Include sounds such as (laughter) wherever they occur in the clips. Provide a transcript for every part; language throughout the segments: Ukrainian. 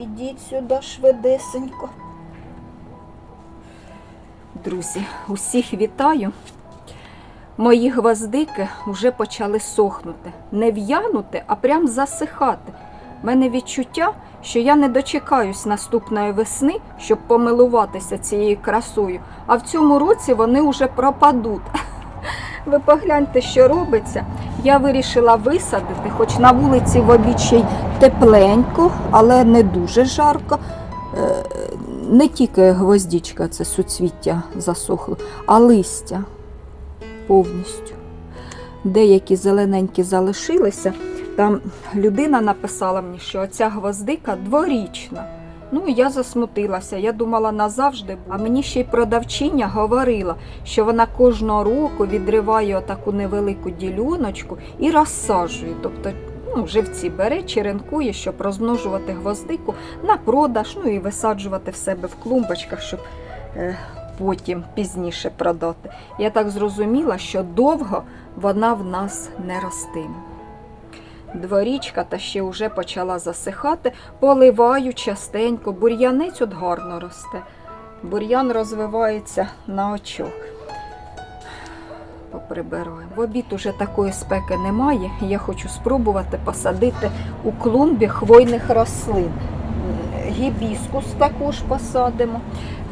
Ідіть сюди швидесенько. Друзі, усіх вітаю. Мої гвоздики вже почали сохнути. Не в'янути, а прям засихати. У мене відчуття, що я не дочекаюсь наступної весни, щоб помилуватися цією красою, а в цьому році вони вже пропадуть. Ви погляньте, що робиться. Я вирішила висадити, хоч на вулиці в обічай тепленько, але не дуже жарко. Е, Не тільки гвоздічка, це суцвіття засохло, а листя повністю. Деякі зелененькі залишилися. Там людина написала мені, що ця гвоздика дворічна. Ну, я засмутилася. Я думала назавжди. А мені ще й продавчиня говорила, що вона кожного року відриває отаку невелику діляночку і розсаджує. Тобто ну, живці бере, черенкує, щоб розмножувати гвоздику на продаж, ну і висаджувати в себе в клумбочках, щоб е, потім пізніше продати. Я так зрозуміла, що довго вона в нас не ростиме. Дворічка та ще вже почала засихати, поливаю частенько. Бур'янець от гарно росте. Бур'ян розвивається на очок. Поприбираю. В обід уже такої спеки немає. Я хочу спробувати посадити у клумбі хвойних рослин. Гібіскус також посадимо.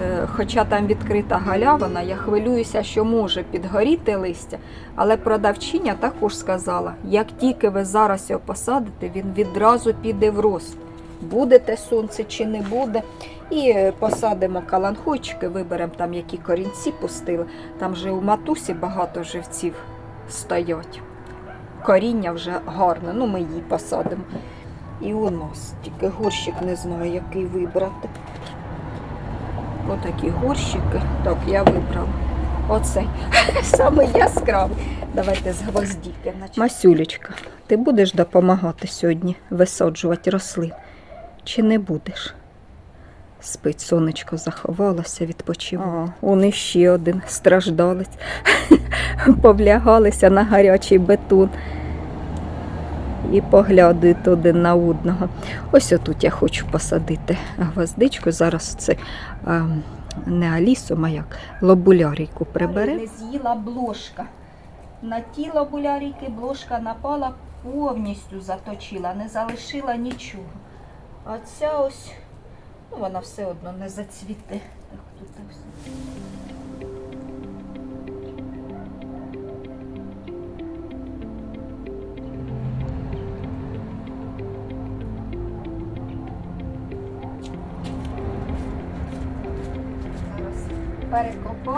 Е, Хоча там відкрита галявина, я хвилююся, що може підгоріти листя. Але продавчиня також сказала: як тільки ви зараз його посадите, він відразу піде в рост. Буде те сонце чи не буде. І е, посадимо каланхойчики, виберемо там, які корінці пустили. Там же у матусі багато живців стоять. Коріння вже гарне, ну ми її посадимо. І у нас тільки горщик не знаю, який вибрати. Отакі горщики. Так, я вибрала. Оцей. (laughs) Саме яскравий. Давайте з гвоздіки. Масюлечка, ти будеш допомагати сьогодні висаджувати рослин? Чи не будеш? Спить, сонечко заховалося, відпочиває. Он іще один страждалець. (laughs) Повлягалися на гарячий бетон і поглядують один на одного. Ось отут я хочу посадити гвоздичку. Зараз це а, не алісу, а як лобулярійку прибере. Не з'їла блошка. На тіло булярійки блошка напала, повністю заточила, не залишила нічого. А ця ось, ну вона все одно не зацвіте. Так, тут ось.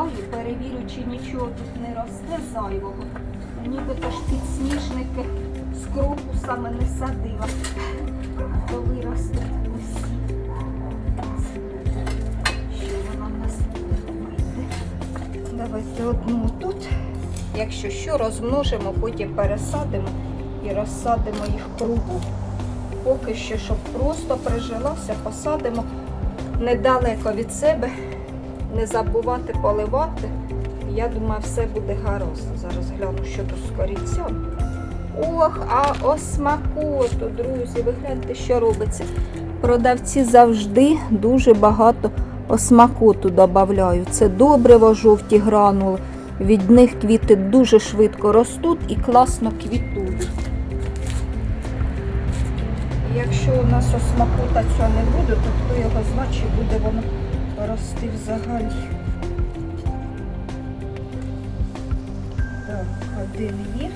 Перекопаю, перевірю, чи нічого тут не росте зайвого. Нібито ж підсніжники з крокусами не садила. То виростуть усі. Що вона в нас вийде? Давайте одну тут. Якщо що, розмножимо, потім пересадимо і розсадимо їх кругу. Поки що, щоб просто прижилася, посадимо недалеко від себе, не забувати поливати. Я думаю, все буде гаразд. Зараз гляну, що тут з корінцем. Ох, а осмакоту, друзі, ви гляньте, що робиться. Продавці завжди дуже багато осмакоту додають. Це добриво, жовті гранули. Від них квіти дуже швидко ростуть і класно квітують. Якщо у нас осмакота цього не буде, то хто його значить, буде воно рости взагалі. Так, один є.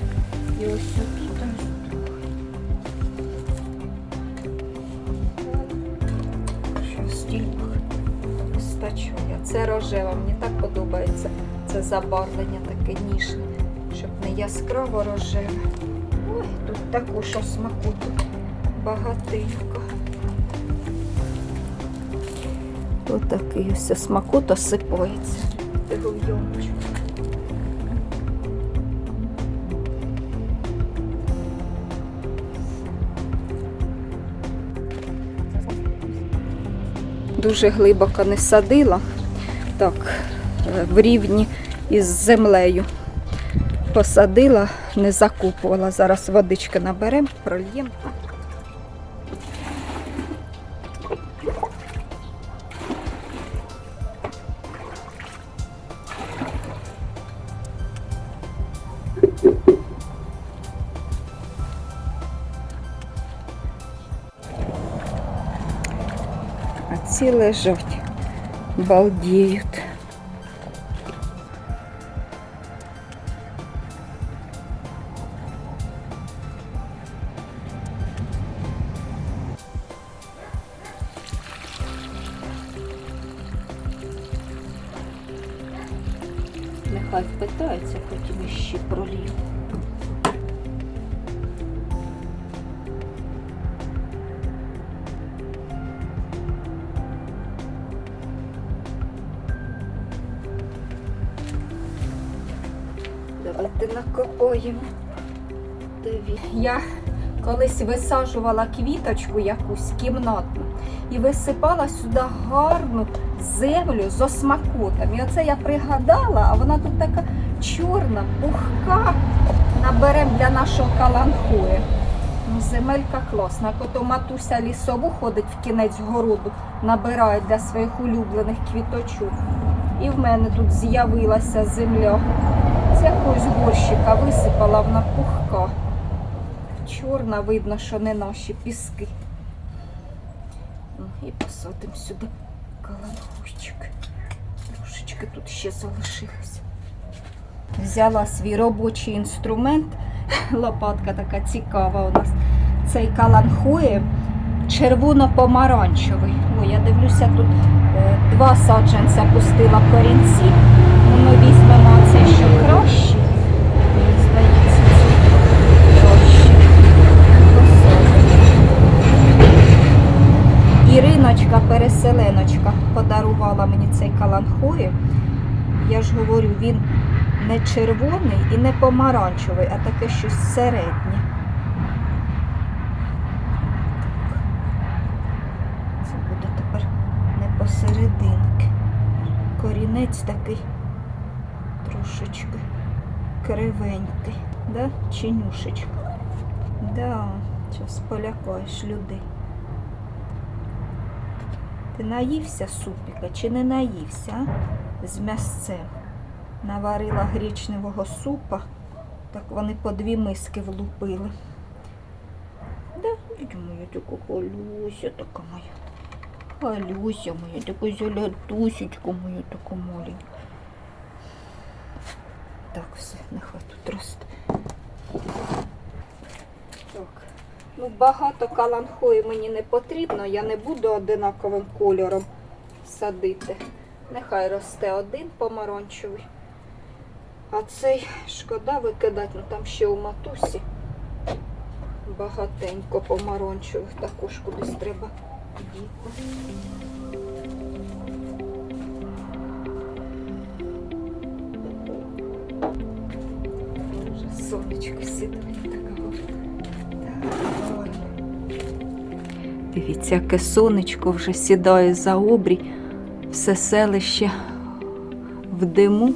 І ось тут вистачує. Це рожева, мені так подобається. Це забарвлення таке ніжне, щоб не яскраво рожеве. Ой, тут також осмакоту багатенько. Отакий ось смакот осипається. Тигойомчик. Дуже глибоко не садила, так, е, в рівні із землею. Посадила, не закупувала. Зараз водички наберемо, прольємо. Ці лежать, балдіють. Нехай впитається, потім іще пролів. Колись висаджувала квіточку якусь кімнатну і висипала сюди гарну землю з осмакотом. І оце я пригадала, а вона тут така чорна, пухка. Наберемо для нашого каланхуя. Ну, земелька класна. Кото матуся лісову ходить в кінець городу, набирає для своїх улюблених квіточок. І в мене тут з'явилася земля. З якогось горщика висипала вона пухка. Чорна, видно, що не наші піски. Ну, і посадимо сюди каланхущик. Трошечки тут ще залишилось. Взяла свій робочий інструмент. (laughs) Лопатка така цікава у нас. Цей каланхує червоно-помаранчевий. Ой, я дивлюся, тут е, два саджанця пустила корінці. Ну, ми візьмемо цей, що кращий. Мені здається, це кращий. Посадимо. Іриночка, переселеночка, подарувала мені цей каланхує. Я ж говорю, він не червоний і не помаранчевий, а таке щось середнє. Це буде тепер не посерединки. Корінець такий трошечки кривенький. Да? Чинюшечка. Да, зараз полякаєш людей. Ти наївся супіка чи не наївся з м'ясцем? Наварила грічневого супа, так вони по дві миски влупили. Да, дідю моя така Галюся така моя. Галюся моя, така золотусечка моя така маленька. Так, все, нехай тут росте. Ну, багато каланхої мені не потрібно, я не буду одинаковим кольором садити. Нехай росте один помаранчевий. А цей шкода викидати, ну там ще у матусі багатенько помаранчевих також кудись треба діти. Вже сонечко сідає Дивіться, яке сонечко вже сідає за обрій, все селище в диму.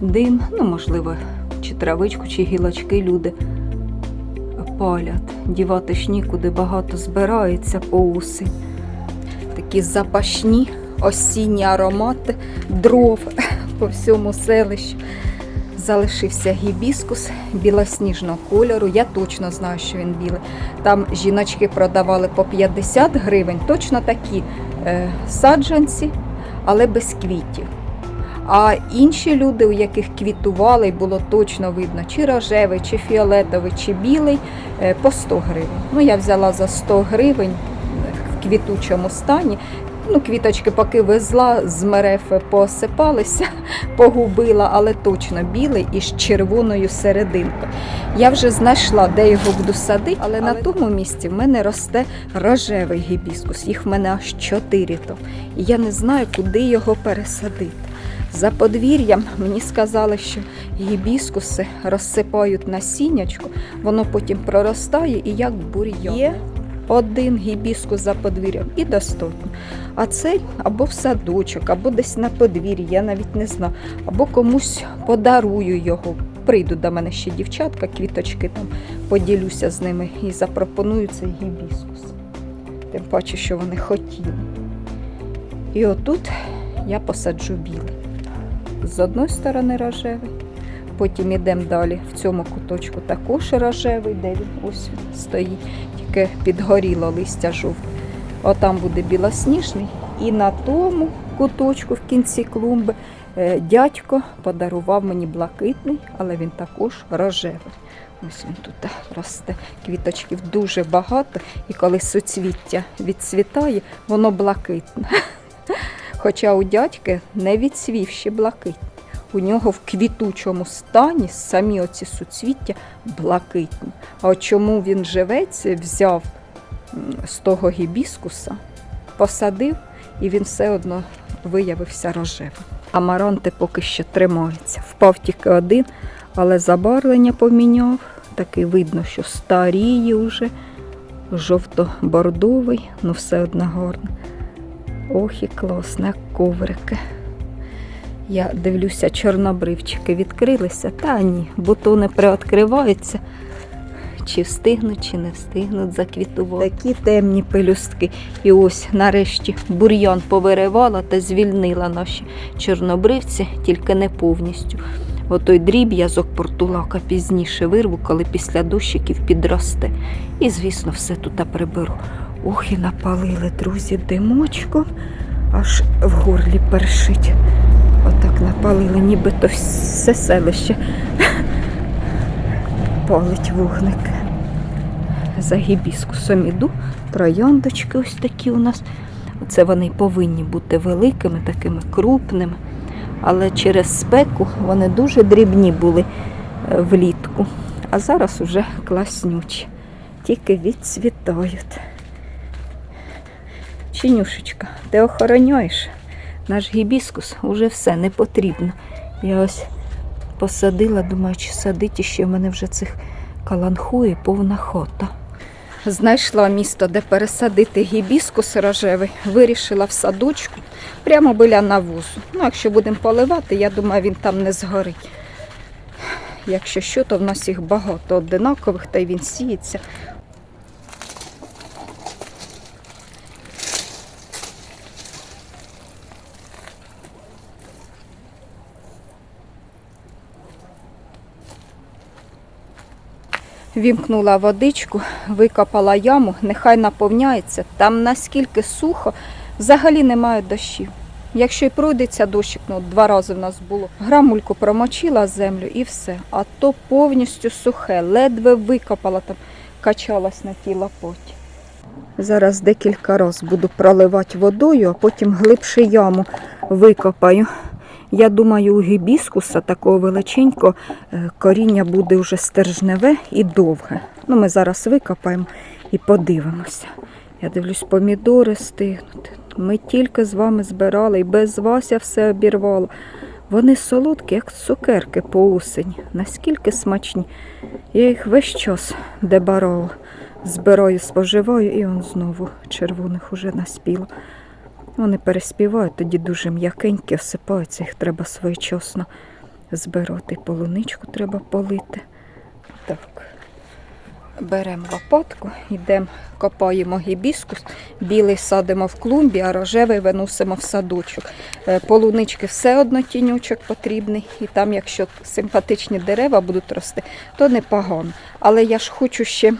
Дим, ну, можливо, чи травичку, чи гілочки люди палять. Дівати ж нікуди багато збирається по осінь. Такі запашні осінні аромати дров (laughs) по всьому селищу. Залишився гібіскус білосніжного кольору. Я точно знаю, що він білий. Там жіночки продавали по 50 гривень, точно такі е, саджанці, але без квітів. А інші люди, у яких квітували, було точно видно, чи рожевий, чи фіолетовий, чи білий, е, по 100 гривень. Ну, я взяла за 100 гривень в квітучому стані. Ну, квіточки поки везла, з мерефи посипалися, (laughs) погубила, але точно білий і з червоною серединкою. Я вже знайшла, де його буду садити, але, на тому місці в мене росте рожевий гібіскус. Їх в мене аж чотири то. І я не знаю, куди його пересадити. За подвір'ям мені сказали, що гібіскуси розсипають насіннячко, воно потім проростає і як бур'ян. Один гібіскус за подвір'ям і достатньо. А цей або в садочок, або десь на подвір'ї, я навіть не знаю, або комусь подарую його. Прийдуть до мене ще дівчатка, квіточки там поділюся з ними і запропоную цей гібіскус. Тим паче, що вони хотіли. І отут я посаджу білий. З одної сторони рожевий, потім йдемо далі. В цьому куточку також рожевий, де він ось він стоїть, тільки підгоріло листя жовте. Отам буде білосніжний. І на тому куточку в кінці клумби е, дядько подарував мені блакитний, але він також рожевий. Ось він тут росте. Квіточків дуже багато, і коли суцвіття відцвітає, воно блакитне. (laughs) Хоча у дядьки не відцвів ще блакитний. У нього в квітучому стані самі оці суцвіття блакитні. А чому він живець взяв з того гібіскуса, посадив, і він все одно виявився рожевим. Амаранти поки що тримаються. Впав тільки один, але забарвлення поміняв. Такий видно, що старіє вже, жовто-бордовий, ну все одно гарно. Ох і класно, як коврики. Я дивлюся, чорнобривчики відкрилися, та ні, бутони приоткриваються. Чи встигнуть, чи не встигнуть заквітувати. Такі темні пелюстки. І ось нарешті бур'ян повиривала та звільнила наші чорнобривці, тільки не повністю. Отой дріб'язок портулака пізніше вирву, коли після дощиків підросте. І, звісно, все тут приберу. Ох, і напалили, друзі, димочком, аж в горлі першить. Отак напалили, нібито все селище палить вогник. За гібіскусом іду, трояндочки ось такі у нас. Це вони повинні бути великими, такими крупними. Але через спеку вони дуже дрібні були е, влітку. А зараз уже класнючі, тільки відцвітають. Чинюшечка, ти охороняєш? Наш гібіскус уже все не потрібно. Я ось посадила, думаю, чи садить ще в мене вже цих каланхуї повна хота. Знайшла місто, де пересадити гібіскус рожевий, вирішила в садочку прямо біля навозу. Ну, якщо будемо поливати, я думаю, він там не згорить. Якщо що, то в нас їх багато одинакових, та й він сіється. Вімкнула водичку, викопала яму, нехай наповняється. Там наскільки сухо, взагалі немає дощів. Якщо й пройдеться дощик, ну два рази в нас було, грамульку промочила землю і все. А то повністю сухе, ледве викопала там, качалась на тій лапоті. Зараз декілька разів буду проливати водою, а потім глибше яму викопаю. Я думаю, у гібіскуса такого величенького е, коріння буде вже стержневе і довге. Ну, ми зараз викопаємо і подивимося. Я дивлюсь, помідори стигнуть. Ми тільки з вами збирали і без вас я все обірвала. Вони солодкі, як цукерки по осені. Наскільки смачні. Я їх весь час дебарала. Збираю, споживаю, і он знову червоних уже наспіло. Вони переспівають, тоді дуже м'якенькі, осипаються, їх треба своєчасно збирати. Полуничку треба полити. Так. Беремо лопатку, йдемо, копаємо гібіскус, білий садимо в клумбі, а рожевий виносимо в садочок. Е, Полунички все одно тіньочок потрібний, і там, якщо симпатичні дерева будуть рости, то непогано. Але я ж хочу ще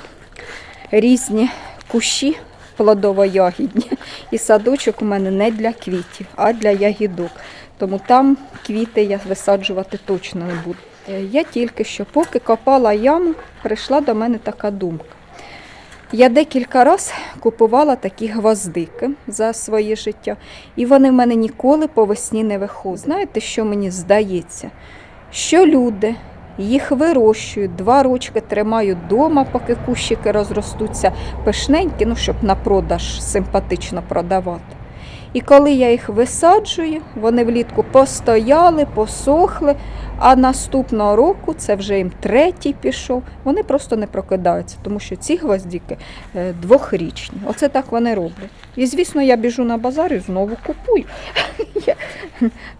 різні кущі плодово-ягідні. І садочок у мене не для квітів, а для ягідок. Тому там квіти я висаджувати точно не буду. Е, Я тільки що, поки копала яму, прийшла до мене така думка. Я декілька разів купувала такі гвоздики за своє життя, і вони в мене ніколи по весні не виходять. Знаєте, що мені здається? Що люди їх вирощують, два рочки тримають вдома, поки кущики розростуться пишненькі, ну, щоб на продаж симпатично продавати. І коли я їх висаджую, вони влітку постояли, посохли, а наступного року, це вже їм третій пішов, вони просто не прокидаються, тому що ці гвоздики е, двохрічні. Оце так вони роблять. І звісно, я біжу на базар і знову купую. (laughs)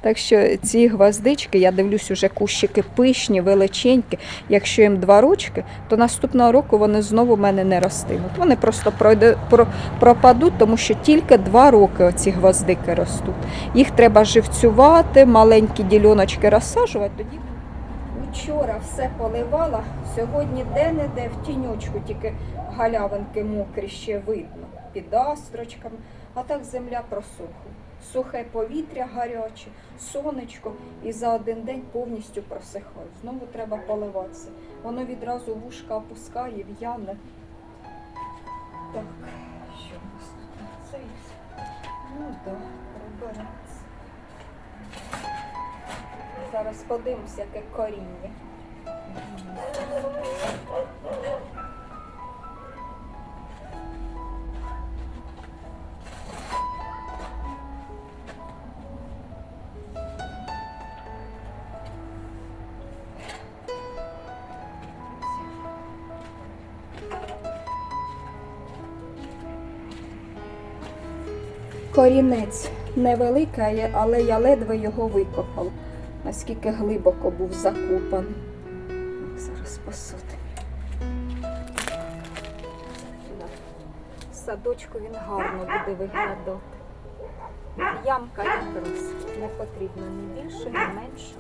Так що ці гвоздички, я дивлюсь, уже кущики пишні, величенькі. Якщо їм два рочки, то наступного року вони знову в мене не ростимуть. Вони просто пройде, про, пропадуть, тому що тільки два роки оці гвоздики ростуть. Їх треба живцювати, маленькі діляночки розсаджувати. Тоді Вчора все поливала, сьогодні де-не-де в тіньочку тільки галявинки мокрі ще видно. Під астрочками, а так земля просохла. Сухе повітря гаряче, сонечко і за один день повністю просихає. Знову треба поливатися. Воно відразу вушка опускає, в'яне. Так, що у нас тут? Це. Ну так, да. Зараз подивимось, яке коріння. Корінець невеликий, але я ледве його викопала, наскільки глибоко був закопаний. Зараз посудимо. В садочку він гарно буде виглядати. Ямка якраз не потрібно ні більше, ні менше.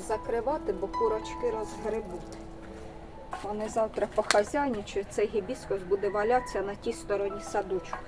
Закривати, бо курочки розгребуть. Вони завтра похазяйничають, цей гібіскус буде валятися на тій стороні садочку.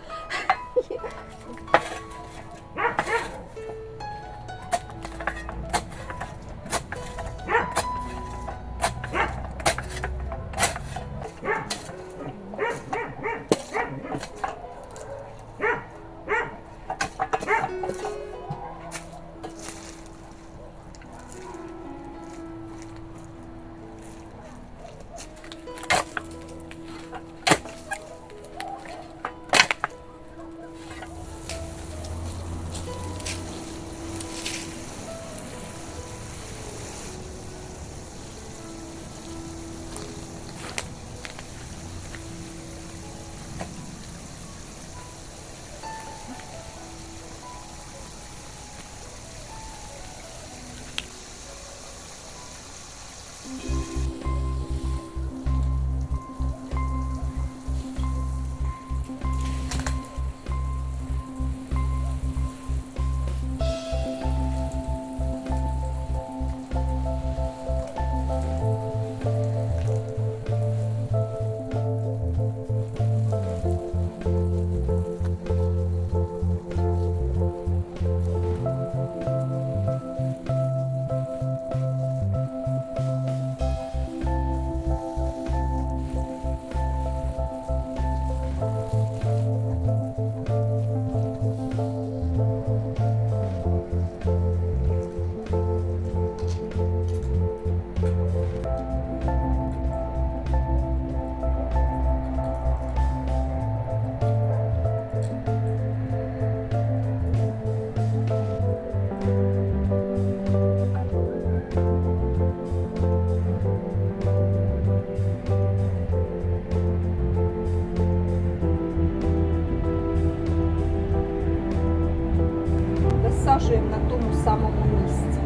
Висаджуємо на тому самому місці.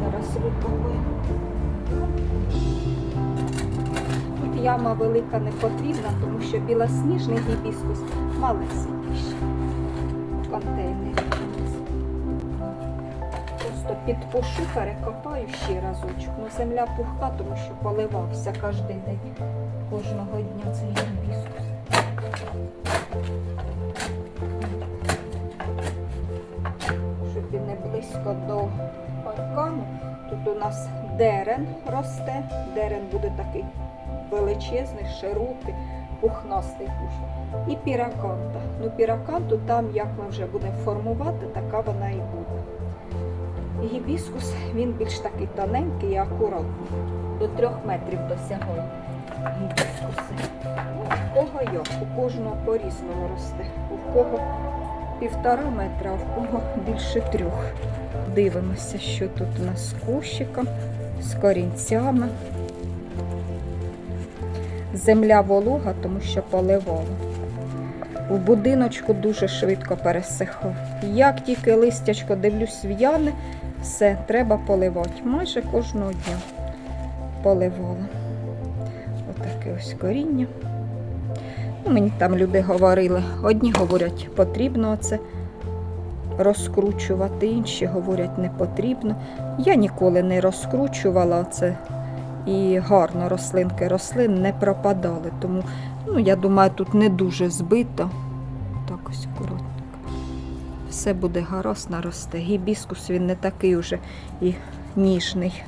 Зараз викопуємо. Тут яма велика не потрібна, тому що білосніжний гібіскус малесенький. В контейнері. Просто підпушу, перекопаю ще разочок. Ну, земля пухка, тому що поливався кожен день. Кожного дня цей гібіскус. Близько до паркану. Тут у нас дерен росте. Дерен буде такий величезний, широкий, пухнастий. І піраканта. Ну, піраканту там, як ми вже будемо формувати, така вона і буде. Гібіскус він більш такий тоненький і акуратний. До трьох метрів досягає гібіскуси. У кого як, у кожного по-різному росте. У кого півтора метра, а в кого більше трьох. Дивимося, що тут у нас з кущиком, з корінцями. Земля волога, тому що поливала. У будиночку дуже швидко пересихав. Як тільки листячко дивлюсь в'яне, все, треба поливати. Майже кожного дня поливала. Отаке ось коріння. Ну, Мені там люди говорили, одні говорять, потрібно це розкручувати, інші говорять, не потрібно. Я ніколи не розкручувала це і гарно рослинки рослин не пропадали. Тому ну, я думаю, тут не дуже збито. Так ось коротко. Все буде гаразд наросте. Гібіскус він не такий уже і ніжний.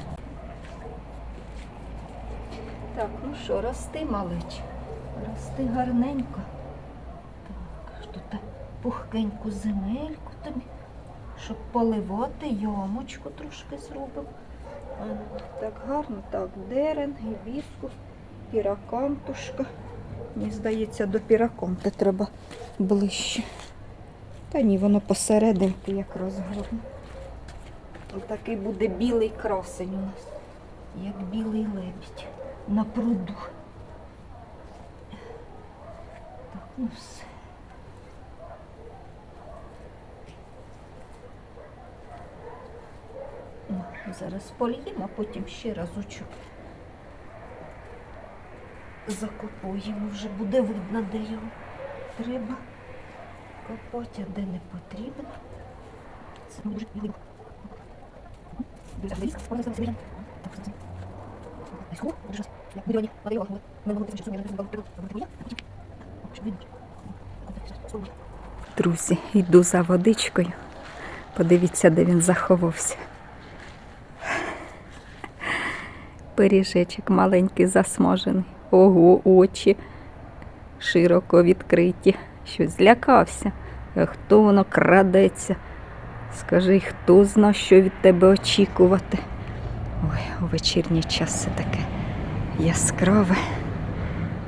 Так, ну що, рости, малич. Рости гарненько. Так, аж тут пухкеньку земельку тобі, щоб поливати, ямочку трошки зробив. Так гарно, так, дерен, гібіскус, піракантушка. Мені здається, до піраканти треба ближче. Та ні, воно посерединки якраз гарно. Отакий буде білий красень у нас, як білий лебідь на пруду. Так, ну все. Ну, зараз польємо, а потім ще разочок закопуємо. Вже буде видно, де його треба копати, а де не потрібно. Це дуже. Друзі, йду за водичкою. Подивіться, де він заховався. Пиріжечок маленький засмажений. Ого, очі широко відкриті. Щось злякався. Хто воно крадеться? Скажи, хто зна, що від тебе очікувати? Ой, у вечірній час все таке яскраве,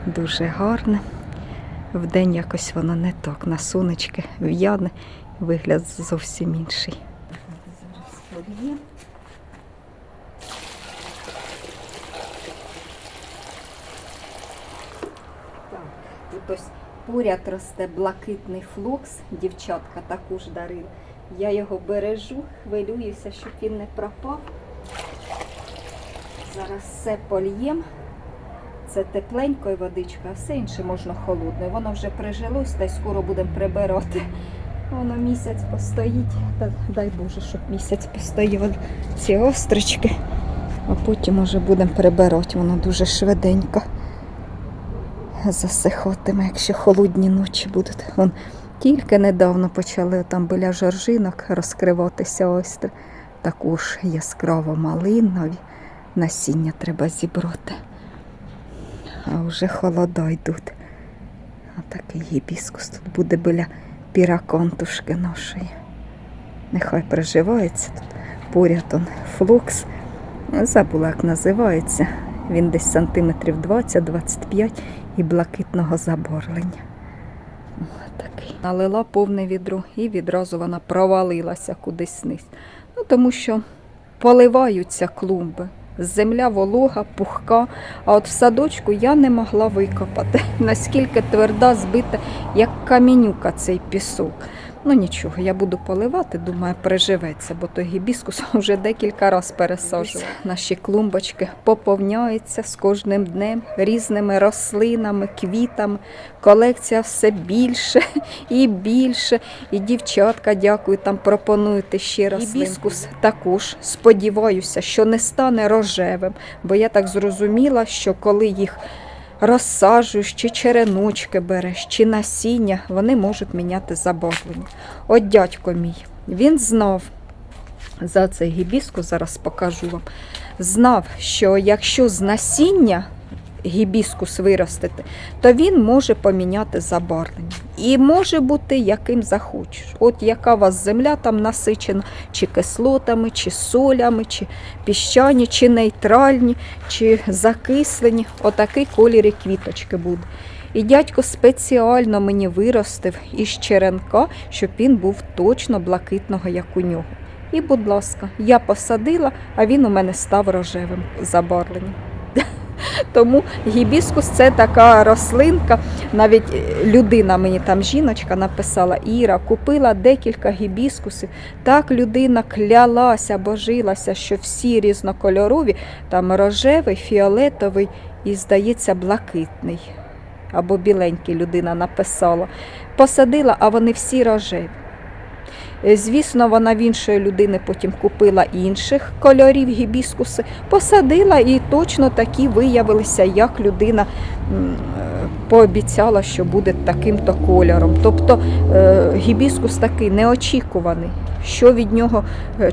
дуже гарне. Вдень якось воно не так, на сонечки в'яне, вигляд зовсім інший. Зараз подіємо. Так, тут ось поряд росте блакитний флокс, дівчатка також дарили. Я його бережу, хвилююся, щоб він не пропав. Зараз все польєм. Це тепленькою водичка, а все інше можна холодною. Воно вже прижилось та й скоро будемо прибирати. Воно місяць постоїть. Дай Боже, щоб місяць постояли ці острички. А потім уже будемо прибирати. Воно дуже швиденько засихатиме, якщо холодні ночі будуть. Вон тільки недавно почали там біля жоржинок розкриватися остри. Також яскраво малинові. Насіння треба зібрати. А вже холода йдуть. А такий гібіскус тут буде біля піраконтушки нашої. Нехай приживається тут. Поряд он флукс. Забула, як називається. Він десь сантиметрів 20-25 і блакитного заборлення. Такий. Налила повне відро і відразу вона провалилася кудись вниз. Ну, тому що поливаються клумби. Земля волога, пухка, а от в садочку я не могла викопати, (laughs) наскільки тверда, збита, як камінюка цей пісок. Ну нічого, я буду поливати, думаю, переживеться, бо той гібіскус (laughs) вже декілька разів пересаджував. Наші клумбочки поповняються з кожним днем різними рослинами, квітами. Колекція все більше і більше. І дівчатка, дякую, там пропонуєте ще рослинку. Гібіскус також сподіваюся, що не стане рожевим, бо я так зрозуміла, що коли їх розсаджуєш, чи череночки береш, чи насіння, вони можуть міняти забарвлення. От дядько мій, він знав за цей гібіску, зараз покажу вам, знав, що якщо з насіння гібіскус виростити, то він може поміняти забарвлення. І може бути яким захочеш. От яка у вас земля там насичена, чи кислотами, чи солями, чи піщані, чи нейтральні, чи закислені. Отакий колір і квіточки буде. І дядько спеціально мені виростив із черенка, щоб він був точно блакитного, як у нього. І, будь ласка, я посадила, а він у мене став рожевим забарвленням. (laughs) Тому гібіскус це така рослинка. Навіть е, людина мені там жіночка написала, Іра, купила декілька гібіскусів. Так людина клялася, божилася, що всі різнокольорові, там рожевий, фіолетовий і, здається, блакитний. або біленький людина написала. Посадила, а вони всі рожеві. Е, Звісно, вона в іншої людини потім купила інших кольорів гібіскуси, посадила і точно такі виявилися, як людина е, пообіцяла, що буде таким-то кольором. Тобто е, гібіскус такий неочікуваний. Що від нього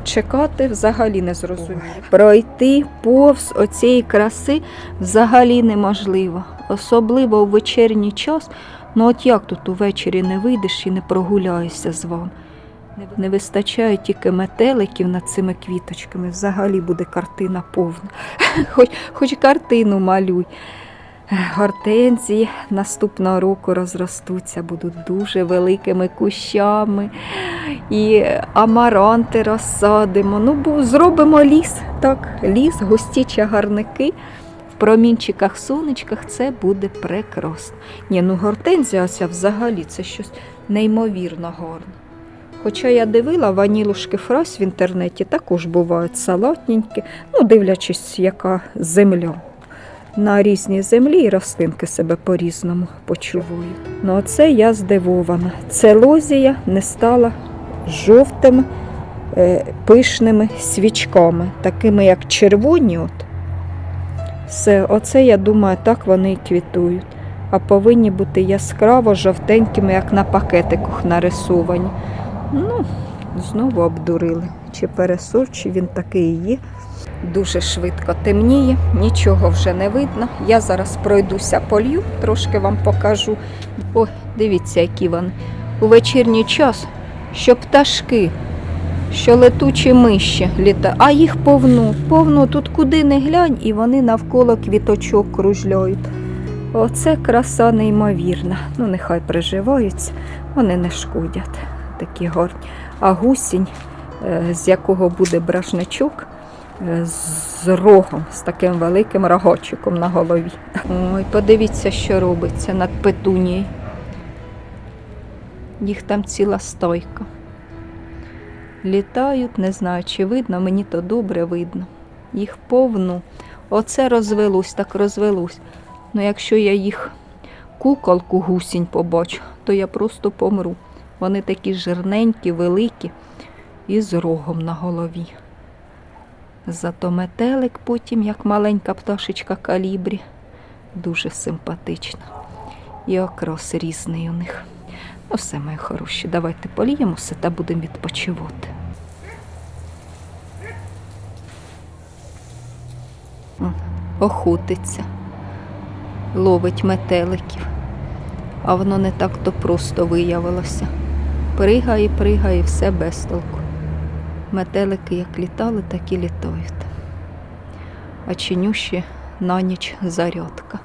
чекати, взагалі не зрозуміло. Пройти повз оцієї краси взагалі неможливо, особливо у вечірній час. Ну от як тут увечері не вийдеш і не прогуляєшся з вами? Не вистачає тільки метеликів над цими квіточками. Взагалі буде картина повна. (laughs) Хоч, хоч картину малюй. Гортензії наступного року розростуться, будуть дуже великими кущами. І амаранти розсадимо. Ну, зробимо ліс, так, ліс, густі чагарники. В промінчиках, сонечках це буде прекрасно. Ні, ну гортензія ця взагалі це щось неймовірно гарне. Хоча я дивила ванілушки фрась в інтернеті, також бувають салатненькі, ну, дивлячись, яка земля. На різній землі і рослинки себе по-різному почувають. Ну, оце я здивована. Це лозія не стала жовтими е, пишними свічками, такими як червоні. От. Все, оце, я думаю, так вони і квітують. А повинні бути яскраво жовтенькими, як на пакетиках нарисовані. Ну, знову обдурили. Чи пересор, чи він такий є. Дуже швидко темніє, нічого вже не видно. Я зараз пройдуся полью, трошки вам покажу. О, дивіться, які вони. У вечірній час, що пташки, що летучі миші літа, а їх повно, повно тут куди не глянь, і вони навколо квіточок кружляють. Оце краса неймовірна. Ну, нехай приживаються, вони не шкодять, такі гарні. А гусінь, е, з якого буде бражничок, е, з рогом, з таким великим рогочиком на голові. Ой, подивіться, що робиться над петунією. Їх там ціла стойка. Літають, не знаю, чи видно, мені то добре видно. Їх повну. Оце розвелось, так розвелось. Ну, якщо я їх куколку гусінь побачу, то я просто помру. Вони такі жирненькі, великі і з рогом на голові. Зато метелик потім, як маленька пташечка калібрі, дуже симпатична. І окрас різний у них. Ну, все, мої хороші, давайте поліємося та будемо відпочивати. Охотиться, ловить метеликів, а воно не так то просто виявилося. Пригає, пригає, все без толку. Метелики як літали, так і літають. А чинющі на ніч зарядка.